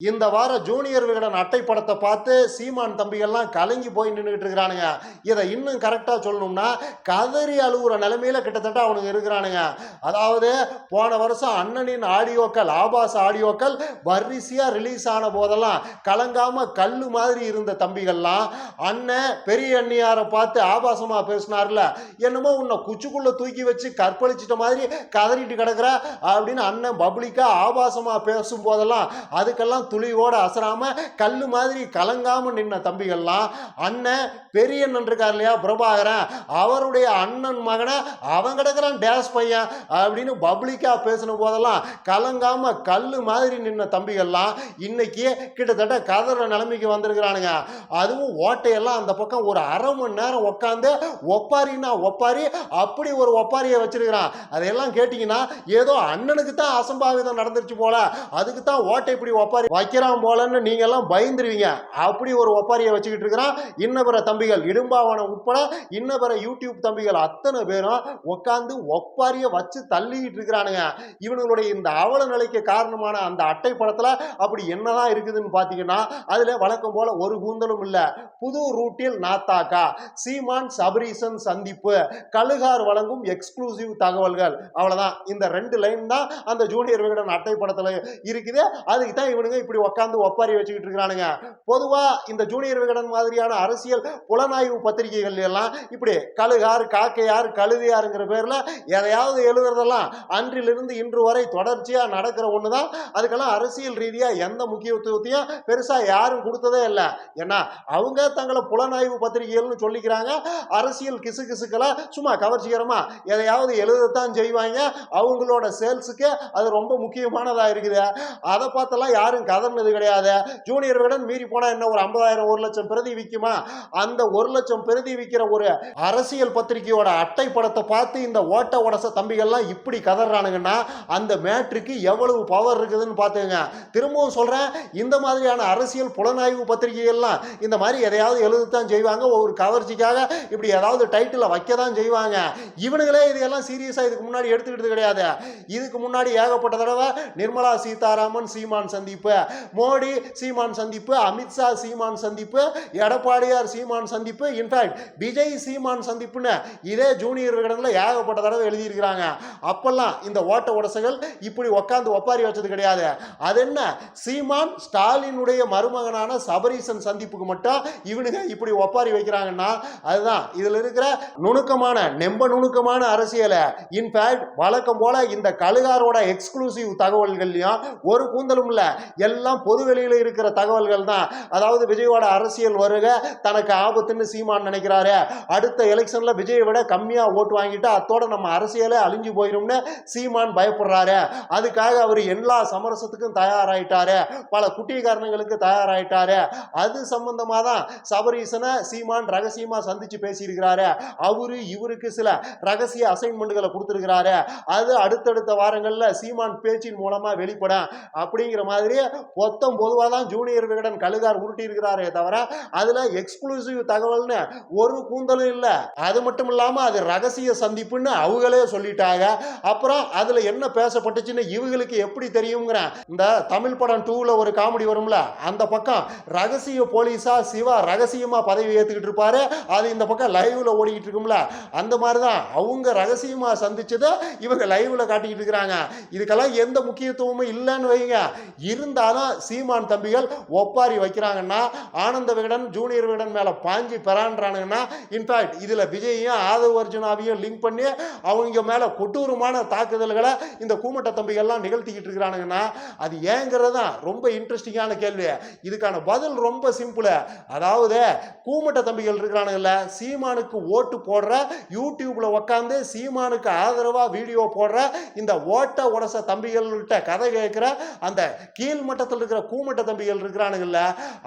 இந்த வார ஜூனியர் விகடன் அட்டை படத்தை பார்த்து சீமான் தம்பிகள்லாம் கலங்கி போய் நின்றுட்டு இருக்கிறானுங்க. இதை இன்னும் கரெக்டாக சொல்லணும்னா கதறி அழுகுற நிலைமையில கிட்டத்தட்ட அவனுங்க இருக்கிறானுங்க. அதாவது போன வருஷம் அண்ணனின் ஆடியோக்கள் ஆபாச ஆடியோக்கள் வரிசையாக ரிலீஸ் ஆன போதெல்லாம் கலங்காம கல் மாதிரி இருந்த தம்பிகள்லாம் அண்ணன் பெரிய அண்ணியாரை பார்த்து ஆபாசமாக பேசினார்ல. என்னமோ உன்னை குச்சிக்குள்ளே தூக்கி வச்சு கற்பழிச்சிட்ட மாதிரி கதறிட்டு கிடக்குற அப்படின்னு அண்ணன் பப்ளிக்காக ஆபாசமாக பேசும் போதெல்லாம் அதுக்கெல்லாம் துளியோட அசராம கல்லு மாதிரி கலங்காம நின்ன தம்பிகள்லாம் அண்ணன் பெரிய அண்ணன் இருக்கார் இல்லையா பிரபாகரன் அவருடைய அண்ணன் மகனை அவன் கிடக்குறான் டேஸ் பையன் அப்படின்னு பப்ளிக்காக பேசின போதெல்லாம் கலங்காம கல்லு மாதிரி நின்ன தம்பிகள்லாம் இன்னைக்கு கிட்டத்தட்ட கதற நிலைமைக்கு வந்திருக்கிறானுங்க. அதுவும் ஓட்டையெல்லாம் அந்த பக்கம் ஒரு அரை மணி நேரம் உட்காந்து ஒப்பாரின்னா ஒப்பாரி அப்படி ஒரு ஒப்பாரியை வச்சிருக்கிறான். அதையெல்லாம் கேட்டிங்கன்னா ஏதோ அண்ணனுக்கு தான் அசம்பாவிதம் நடந்துருச்சு போல. அதுக்கு தான் ஓட்டை இப்படி ஒப்பாரி வைக்கிறான் போலன்னு நீங்கெல்லாம் பயந்துருவீங்க. அப்படி ஒரு ஒப்பாரியை வச்சுக்கிட்டு இருக்கிறான். இன்ன பிற தம்பிகள் இடும்பாவனம் உட்பட இன்ன பிற யூடியூப் தம்பிகள் அத்தனை பேரும் உட்காந்து ஒப்பாரியை வச்சு தள்ளிக்கிட்டு இருக்கிறானுங்க. இவனுங்களுடைய இந்த அவல நிலைக்கு காரணமான அந்த அட்டை படத்தில் அப்படி என்னதான் இருக்குதுன்னு பார்த்தீங்கன்னா அதில் வழக்கம் போல் ஒரு கூந்தலும் இல்லை. புது ரூட்டில் நாத்தாக்கா சீமான் சபரீசன் சந்திப்பு கழுகார் வழங்கும் எக்ஸ்க்ளூசிவ் தகவல்கள். அவ்வளோதான் இந்த ரெண்டு லைன் தான் அந்த ஜூனியர் விகடன் அட்டை படத்தில் இருக்குது. அதுக்கு தான் இவனுங்க இப்படி உட்காந்து ஒப்பாரி வச்சுக்கிட்டு இருக்கிறானுங்க. பொதுவா இந்த ஜூனியர் விகடன் மாதிரியான அரசியல் புலனாய்வு பத்திரிகைகள் எல்லாம் இப்படி கழுகார் காக்கையார் கழுதியாருங்கிற பேர்ல எதையாவது எழுதுறதெல்லாம் அன்றிலிருந்து இன்று வரை தொடர்ச்சியா நடக்கிற ஒன்று தான் அதுக்கெல்லாம் அரசியல் ரீதியா எந்த முக்கியத்துவத்தையும் பெருசா யாரும் கொடுத்ததே இல்லை. ஏன்னா அவங்க தங்களை புலனாய்வு பத்திரிகைகள்னு சொல்லிக்கிறாங்க. அரசியல் கிசு கிசுக்களை சும்மா கவர்ச்சிகரமா எதையாவது எழுதத்தான் செய்வாங்க. அவங்களோட சேல்ஸுக்கு அது ரொம்ப முக்கியமானதா இருக்குது. அதை பார்த்தெல்லாம் யாரும் கதர்னது கிடையாது? ஜூனியர் விகடன் மீறி போனா என்ன ஒரு ஐம்பதாயிரம் ஒரு லட்சம் பிரதி விற்குமா அந்த ஒரு லட்சம் பிரதி விற்கிற ஒரு அரசியல் பத்திரிகையோட அட்டை படத்தை பார்த்து இந்த ஓட்ட உடச தம்பிகள்லாம் இப்படி கதறானுங்கன்னா அந்த மேட்ருக்கு எவ்வளவு பவர் இருக்குதுன்னு பார்த்துங்க. திரும்பவும் சொல்றேன் இந்த மாதிரியான அரசியல் புலனாய்வு பத்திரிகைகள்லாம் இந்த மாதிரி எதையாவது எழுதத்தான் செய்வாங்க. ஒரு கவர்ச்சிக்காக இப்படி ஏதாவது டைட்டில் வைக்க தான் செய்வாங்க. இவனுங்களே இதையெல்லாம் சீரியஸாக இதுக்கு முன்னாடி எடுத்துக்கிட்டது கிடையாது. இதுக்கு முன்னாடி ஏகப்பட்ட தடவை நிர்மலா சீதாராமன் சீமான் சந்திப்பு. மோடி சீமான் சந்திப்பு அமித்ஷா சீமான் சந்திப்பு எடப்பாடியார் சீமான் சந்திப்பு. இன்ஃபேக்ட் விஜய் சீமான் சந்திப்புன்னு இதே ஜூனியர் விகடனில் ஏகப்பட்ட தடவை எழுதியிருக்கிறாங்க. அப்பெல்லாம் இந்த ஓட்ட உடசைகள் இப்படி உட்காந்து ஒப்பாரி வச்சது கிடையாது. அது என்ன? சீமான் ஸ்டாலினுடைய மருமகனான சபரீசன் சந்திப்புக்கு மட்டும் இவனுங்க இப்படி ஒப்பாரி வைக்கிறாங்கன்னா அதுதான். இதில் இருக்கிற நுணுக்கமான நெம்ப நுணுக்கமான அரசியலை இன்ஃபேக்ட் வழக்கம் போல இந்த கழுகாரோட எக்ஸ்க்ளூசிவ் தகவல்கள்லையும் ஒரு கூந்தலும் இல்லை. எல்லாம் பொது வெளியில் இருக்கிற தகவல்கள் தான். அதாவது விஜயோட அரசியல் வருக தனக்கு ஆபத்துன்னு சீமான் நினைக்கிறாரு. அடுத்த எலெக்ஷனில் விஜயை விட கம்மியாக ஓட்டு வாங்கிட்டு அத்தோட நம்ம அரசியலே அழிஞ்சு போயிடும்னு சீமான் பயப்படுறாரு. அதுக்காக அவர் எல்லா சமரசத்துக்கும் தயாராயிட்டாரு. பல குட்டிகாரணங்களுக்கு தயாராயிட்டாரு. அது சம்பந்தமாக தான் சபரீசனை சீமான் ரகசியமாக சந்திச்சு பேசியிருக்கிறாரு. அவரு இவருக்கு சில ரகசிய அசைன்மெண்ட்களை கொடுத்துருக்கிறாரு. அது அடுத்தடுத்த வாரங்களில் சீமான் பேச்சின் மூலமாக வெளிப்படும். அப்படிங்கிற மாதிரி மொத்தம் பொதுவாக தான் ஜூனியர் விகடன் கழுகார் உருட்டி இருக்கிறாரே தவிர அதுல எக்ஸ்க்ளூசிவ் தகவல்னு ஒரு கூந்தலும் இல்லை. அது மட்டும் இல்லாம அது ரகசிய சந்திப்புன்னு அவங்களே சொல்லிட்டாங்க. அப்புறம் அதுல என்ன பேசப்பட்டுச்சுன்னு இவங்களுக்கு எப்படி தெரியுங்கிற இந்த தமிழ் படம் டூவில் ஒரு காமெடி வரும்ல அந்த பக்கம் ரகசிய போலீஸா சிவா ரகசியமா பதவி ஏத்துக்கிட்டு இருப்பாரு. அது இந்த பக்கம் லைவ்ல ஓடிக்கிட்டு இருக்கும்ல. அந்த மாதிரி தான் அவங்க ரகசியமா சந்திச்சதை இவங்க லைவ்ல காட்டிக்கிட்டு இருக்கிறாங்க. இதுக்கெல்லாம் எந்த முக்கியத்துவமும் இல்லைன்னு வைங்க. இருந்தாலும் சீமான் தம்பிகள் ஒப்பாரி வைக்கிறாங்கன்னா ஆனந்த விகடன் ஜூனியர் விகடன் மேல பாஞ்சி பெறான்றானுங்கன்னா இன்ஃபேக்ட் இதுல விஜயையும் ஆதவ் அர்ஜுனாவையும் லிங்க் பண்ணி அவங்க மேல கொட்டூரமான தாக்குதல்களை இந்த கூமட்ட தம்பிகள்லாம் நிகழ்த்திக்கிட்டு இருக்கிறானுங்கன்னா அது ஏங்கிறது தான் ரொம்ப இன்ட்ரெஸ்டிங்கான கேள்வி இதுக்கான பதில் ரொம்ப சிம்பிள் அதாவது கூமட்ட தம்பிகள் இருக்கிறானுங்கல்ல சீமானுக்கு ஓட்டு போடுற யூடியூப்ல உட்காந்து சீமானுக்கு ஆதரவா வீடியோ போடுற இந்த ஓட்ட உடச தம்பிகள்கிட்ட கதை கேட்கிற அந்த கீழ்மட்ட மட்டத்தில் இருக்கிற கூமட்ட தம்பிகள் இருக்கிறானுங்கல்ல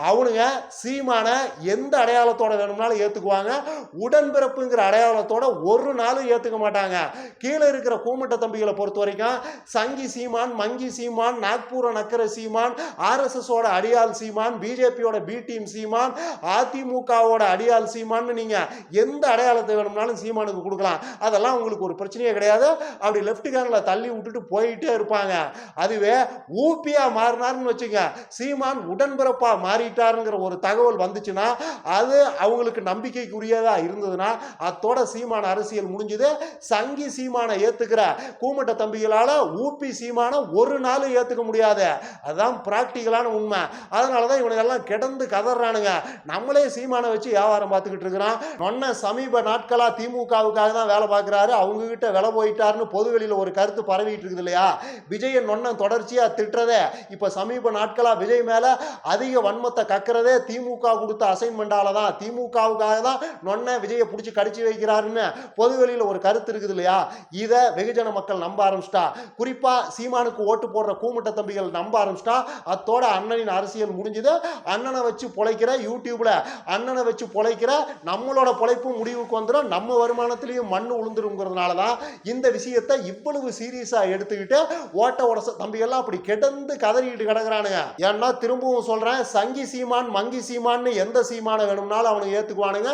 அவனுங்க சீமான எந்த அடையாளத்தோட வேணும்னாலும் ஏற்றுக்குவாங்க உடன்பிறப்புங்கிற அடையாளத்தோட ஒரு நாளும் ஏற்றுக்க மாட்டாங்க. கீழே இருக்கிற கூமட்ட தம்பிகளை பொறுத்த வரைக்கும் சங்கி சீமான் மங்கி சீமான் நாக்பூர நக்கர சீமான் ஆர்எஸ்எஸோட அடியாள் சீமான் பிஜேபியோட பி டீம் சீமான் அதிமுகவோட அடியாள் சீமான்னு நீங்க எந்த அடையாளத்தை வேணும்னாலும் சீமானுக்கு கொடுக்கலாம். அதெல்லாம் உங்களுக்கு ஒரு பிரச்சனையே கிடையாது. அப்படி லெஃப்ட் கேனில் தள்ளி விட்டுட்டு போயிட்டே இருப்பாங்க. அதுவே ஊப்பியா மாறினார் மாறிட்டாருன்னு வச்சுங்க. சீமான் உடன்பிறப்பா மாறிட்டாருங்கிற ஒரு தகவல் வந்துச்சுன்னா அது அவங்களுக்கு நம்பிக்கைக்குரியதா இருந்ததுன்னா அத்தோட சீமான அரசியல் முடிஞ்சது. சங்கி சீமானை ஏத்துக்கிற கூமட்ட தம்பிகளால ஊப்பி சீமான ஒரு நாள் ஏத்துக்க முடியாது. அதுதான் பிராக்டிக்கலான உண்மை. அதனாலதான் இவனுங்க எல்லாம் கிடந்து கதறானுங்க. நம்மளே சீமானை வச்சு வியாபாரம் பார்த்துக்கிட்டு இருக்கிறான். நொன்ன சமீப நாட்களா திமுகவுக்காக தான் வேலை பார்க்குறாரு. அவங்க கிட்ட விலை போயிட்டாருன்னு பொதுவெளியில் ஒரு கருத்து பரவிட்டு இருக்குது இல்லையா? விஜயன் நொன்ன தொடர்ச்சியா திட்டுறதே இப்ப சமீப சமீப நாட்களாக விஜய் மேலே அதிக வன்மத்தை கக்கிறதே திமுக கொடுத்த அசைன்மெண்டால தான். திமுகவுக்காக தான் நொன்ன விஜயை பிடிச்சி கடிச்சு வைக்கிறாருன்னு பொதுவெளியில் ஒரு கருத்து இருக்குது இல்லையா? இதை வெகுஜன மக்கள் நம்ப ஆரம்பிச்சிட்டா. குறிப்பாக சீமானுக்கு ஓட்டு போடுற கூமுட்ட தம்பிகள் நம்ப ஆரம்பிச்சிட்டா. அத்தோட அண்ணனின் அரசியல் முடிஞ்சது. அண்ணனை வச்சு பொழைக்கிற யூடியூப்ல அண்ணனை வச்சு பொழைக்கிற நம்மளோட பொழைப்பும் முடிவுக்கு வந்துடும் நம்ம வருமானத்திலையும் மண் உளுந்துருங்கிறதுனால தான் இந்த விஷயத்தை இவ்வளவு சீரியஸாக எடுத்துக்கிட்டு ஓட்ட உடச தம்பிகள்லாம் அப்படி கிடந்து கதறிட்டு கிடக்குறானுங்க ஏன்னா திரும்பவும் சொல்றேன் சங்கி சீமான் மங்கி சீமான்னு எந்த சீமானை வேணும்னாலும் அவனுக்கு ஏத்துக்குவானுங்க.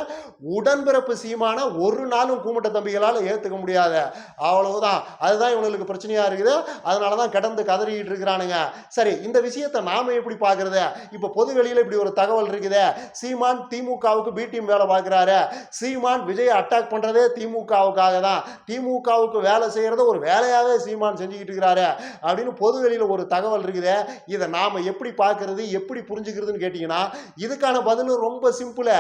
உடன்பிறப்பு சீமான ஒரு நாளும் கூமுட்ட தம்பிகளால் ஏத்துக்க முடியாது. அவ்வளவுதான். அதுதான் இவனுக்கு பிரச்சனையா இருக்குது. அதனால தான் கிடந்து கதறிட்டு இருக்கிறானுங்க. சரி இந்த விஷயத்தை நாம எப்படி பார்க்கறது? இப்போ பொது வெளியில இப்படி ஒரு தகவல் இருக்குது. சீமான் திமுகவுக்கு பி டீம் வேலை பார்க்குறாரு. சீமான் விஜய் அட்டாக் பண்றதே திமுகவுக்காக தான். திமுகவுக்கு வேலை செய்யறத ஒரு வேலையாவே சீமான் செஞ்சுக்கிட்டு இருக்கிறாரு. அப்படின்னு பொது வெளியில ஒரு தகவல் இருக்குது. இதை நாம எப்படி பார்க்கறது எப்படி புரிஞ்சுக்கிறதுன்னு கேட்டிங்கன்னா இதுக்கான பதிலும் ரொம்ப சிம்பிள்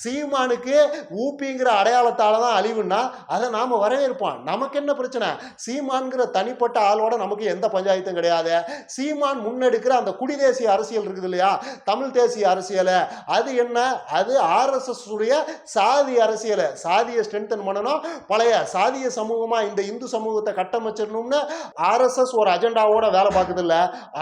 சீமானுக்கு ஊப்பிங்கிற அடையாளத்தால் தான் அழிவுன்னா அதை நாம வரவேற்போம். நமக்கு என்ன பிரச்சனை? சீமான்கிற தனிப்பட்ட ஆளோட நமக்கு எந்த பஞ்சாயத்தும் கிடையாது. சீமான் முன்னெடுக்கிற அந்த குடி தேசிய அரசியல் இருக்குது இல்லையா? தமிழ் தேசிய அரசியல். அது என்ன? அது ஆர்எஸ்எஸ் உடைய சாதி அரசியலை. சாதியை ஸ்ட்ரென்தன் பண்ணணும். பழைய சாதிய சமூகமா இந்த இந்து சமூகத்தை கட்டமைச்சிடணும்னு ஆர்எஸ்எஸ் ஒரு அஜெண்டாவோட வேலை பார்க்குது இல்ல.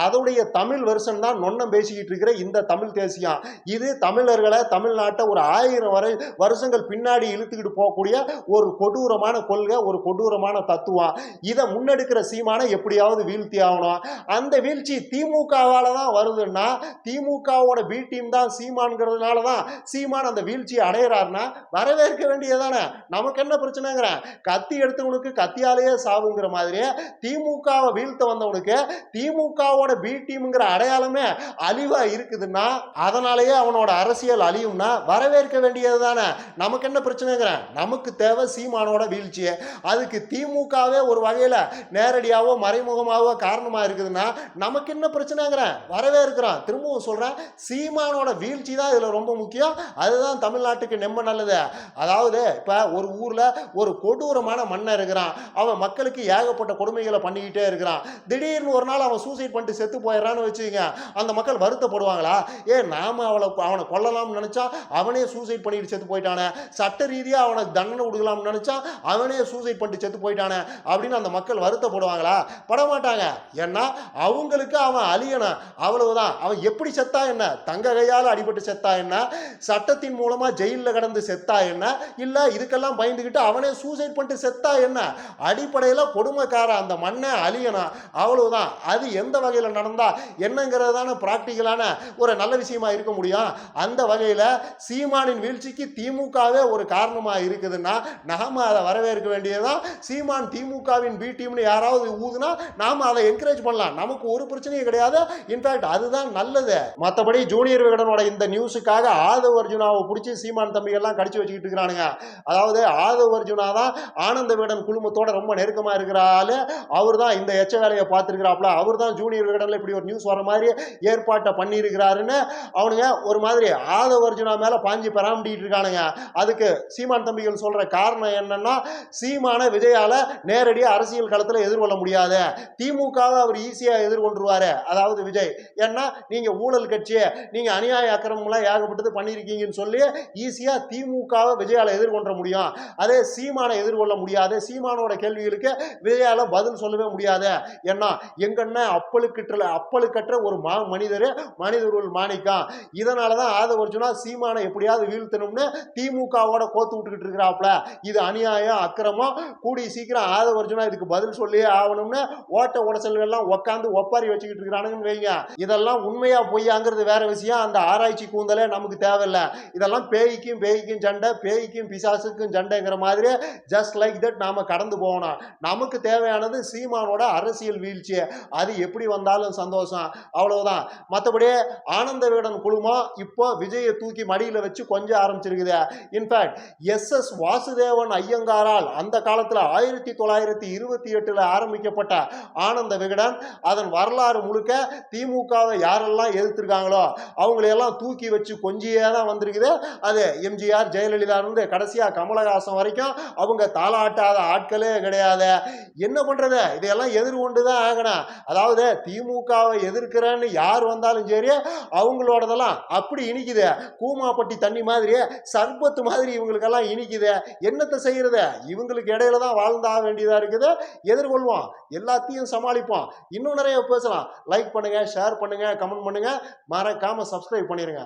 அதோடைய தமிழ் வருஷன் தான் நொன்னம் பேசிக்கிட்டு இருக்கிற இந்த தமிழ் தேசியம். இது தமிழர்களை தமிழ்நாட்டை ஒரு ஆயிரம் வரை வருஷங்கள் பின்னாடி இழுத்துக்கிட்டு போகக்கூடிய ஒரு கொடூரமான கொள்கை ஒரு கொடூரமான தத்துவம். இதை முன்னெடுக்கிற சீமானை எப்படியாவது வீழ்த்தி ஆகணும். அந்த வீழ்ச்சி திமுகவால தான் வருதுன்னா திமுகவோட பி டீம் தான் சீமான்ங்கிறதுனால தான் சீமான் அந்த வீழ்ச்சியை அடையிறாருன்னா வரவேற்க வேண்டியதானே நமக்கு என்ன பிரச்சனைங்கிறேன் கத்தி எடுத்தவனுக்கு கத்தியாலேயே சாவுங்கிற மாதிரியே திமுகவை வீழ்த்த வந்தவனுக்கு திமுகவோட பி முஸ்லீம்ங்கிற அடையாளமே அழிவா இருக்குதுன்னா அதனாலேயே அவனோட அரசியல் அழியும்னா வரவேற்க வேண்டியது தானே நமக்கு என்ன பிரச்சனைங்கிறேன் நமக்கு தேவை சீமானோட வீழ்ச்சி அதுக்கு திமுகவே ஒரு வகையில் நேரடியாகவோ மறைமுகமாகவோ காரணமாக இருக்குதுன்னா நமக்கு என்ன பிரச்சனைங்கிறேன் வரவேற்கிறோம். திரும்பவும் சொல்கிறேன் சீமானோட வீழ்ச்சி தான் இதில் ரொம்ப முக்கியம். அதுதான் தமிழ்நாட்டுக்கு நெம்ப நல்லது. அதாவது இப்போ ஒரு ஊரில் ஒரு கொடூரமான மன்னன் இருக்கிறான். அவன் மக்களுக்கு ஏகப்பட்ட கொடுமைகளை பண்ணிக்கிட்டே இருக்கிறான். திடீர்னு ஒரு நாள் அவன் சூசைட் பண்ணிட்டு செத்து போயிடறான்னு வச்சுக்கோங்க. அந்த மக்கள் வருத்தப்படுவாங்களா? ஏ நாம அவளை அவனை கொல்லலாம்னு நினச்சா அவனே சூசைட் பண்ணிட்டு செத்து போயிட்டானே. சட்ட ரீதியாக அவனை தண்டனை கொடுக்கலாம்னு நினச்சா அவனே சூசைட் பண்ணிட்டு செத்து போயிட்டானே அப்படின்னு அந்த மக்கள் வருத்தப்படுவாங்களா? படமாட்டாங்க. ஏன்னா அவங்களுக்கு அவன் அழியணும் அவ்வளவுதான். அவன் எப்படி செத்தா என்ன? தங்க கையால் அடிபட்டு செத்தா என்ன? சட்டத்தின் மூலமா ஜெயிலில் கடந்து செத்தா என்ன? இல்லை இதுக்கெல்லாம் பயந்துக்கிட்டு அவனே சூசைட் பண்ணிட்டு செத்தா என்ன? அடிப்படையில் கொடுமைக்கார அந்த மண்ணை அழியணும் அவ்வளவுதான். அது எந்த வகையில் நடந்தா என்னங்கிறது தானே ப்ராக்டிக்கலான ஒரு நல்ல விஷயமா இருக்க முடியும். அந்த வகையில் சீமானின் வீழ்ச்சிக்கு திமுகவே ஒரு காரணமா இருக்குதுன்னா நாம அதை வரவேற்க வேண்டியதுதான். சீமான் திமுகவின் பி டீம்னு யாராவது ஊதுனா நாம அதை என்கரேஜ் பண்ணலாம். நமக்கு ஒரு பிரச்சனையும் கிடையாது. இன்ஃபேக்ட் அதுதான் நல்லது. மற்றபடி ஜூனியர் விகடனோட இந்த நியூஸுக்காக ஆதவ் அர்ஜுனாவை பிடிச்சி சீமான் தம்பிகள்லாம் கடிச்சு வச்சுக்கிட்டு இருக்கிறானுங்க அதாவது ஆதவ் அர்ஜுனா தான் ஆனந்த விகடன் குழுமத்தோட ரொம்ப நெருக்கமாக இருக்கிற ஆளு. அவர் தான் இந்த எச்ச வேலையை பார்த்துருக்கிறாப்புல. அவர் தான் ஜூனியர் விகடனில் இப்படி ஒரு நியூஸ் வர மாதிரி ஏற்பாட்டை பண்ணியிருக்கிறாருன்னு அவனுங்க ஒரு மாதிரி ஆதவ அர்ஜுனா மேலே பாஞ்சி பராமட்டிட்டு இருக்கானுங்க. அதுக்கு சீமான் தம்பிகள் சொல்கிற காரணம் என்னன்னா சீமான விஜயால நேரடியாக அரசியல் களத்தில் எதிர்கொள்ள முடியாது. திமுகவை அவர் ஈஸியாக எதிர்கொண்டுருவாரு அதாவது விஜய். ஏன்னா நீங்கள் ஊழல் கட்சியை நீங்கள் அநியாய அக்கிரமம்லாம் ஏகப்பட்டது பண்ணியிருக்கீங்கன்னு சொல்லி ஈஸியாக திமுகவை விஜயால எதிர்கொண்ட முடியும். அதே சீமானை எதிர்கொள்ள முடியாது. சீமானோட கேள்விகளுக்கு விஜயால பதில் சொல்லவே முடியாது. ஏன்னா எங்கண்ண அப்பல் காவலுக்கற்ற ஒரு மா மனிதர் மனிதர்கள் மாணிக்கம் இதனால தான் ஆதவர்ஜுனா சீமானை எப்படியாவது வீழ்த்தணும்னு திமுகவோட கோத்து விட்டுக்கிட்டு இருக்கிறாப்புல. இது அநியாயம் அக்கிரமம். கூடி சீக்கிரம் ஆதவர்ஜுனா இதுக்கு பதில் சொல்லியே ஆகணும்னு ஓட்ட உடசல்கள்லாம் உட்காந்து ஒப்பாரி வச்சுக்கிட்டு இருக்கிறானுங்கன்னு வைங்க. இதெல்லாம் உண்மையா பொய்யாங்கிறது வேற விஷயம். அந்த ஆராய்ச்சி கூந்தலே நமக்கு தேவையில்லை. இதெல்லாம் பேய்க்கும் பேய்க்கும் சண்டை பேய்க்கும் பிசாசுக்கும் சண்டைங்கிற மாதிரி ஜஸ்ட் லைக் தட் நாம கடந்து போகணும். நமக்கு தேவையானது சீமானோட அரசியல் வீழ்ச்சி. அது எப்படி வந்தாலும் சந்தோஷம். சந்தோஷம். அவ்வளவுதான். மற்றபடி ஆனந்த விகடன் குழுமம் இப்போ விஜயை தூக்கி மடியில் வச்சு கொஞ்சம் ஆரம்பிச்சிருக்குது. In fact S S Vasudevan ஐயங்காரால் அந்த காலத்தில் ஆயிரத்தி தொள்ளாயிரத்தி இருபத்தி எட்டில் ஆரம்பிக்கப்பட்ட ஆனந்த விகடன் அதன் வரலாறு முழுக்க திமுகவை யாரெல்லாம் எதிர்த்திருக்காங்களோ அவங்களையெல்லாம் தூக்கி வச்சு கொஞ்சியே தான் வந்திருக்குது. அது எம்ஜிஆர் ஜெயலலிதா இருந்து கடைசியாக கமலஹாசன் வரைக்கும் அவங்க தாளாட்டாத ஆட்களே கிடையாது. என்ன பண்ணுறது இதையெல்லாம் எதிர்கொண்டு தான் ஆகணும். அதாவது திமுகவை எதிர்க்கிறேன்னு யார் வந்தாலும் சரி அவங்களோடதெல்லாம் அப்படி இனிக்குது. கூமாப்பட்டி தண்ணி மாதிரி சர்பத்து மாதிரி இவங்களுக்கெல்லாம் இனிக்குது. என்னத்தை செய்யறது? இவங்களுக்கு இடையில தான் வாழ்ந்தாக வேண்டியதாக இருக்குது. எதிர்கொள்வோம். எல்லாத்தையும் சமாளிப்போம். இன்னும் நிறைய பேசலாம். லைக் பண்ணுங்க ஷேர் பண்ணுங்க கமெண்ட் பண்ணுங்க. மறக்காம சப்ஸ்கிரைப் பண்ணிருங்க.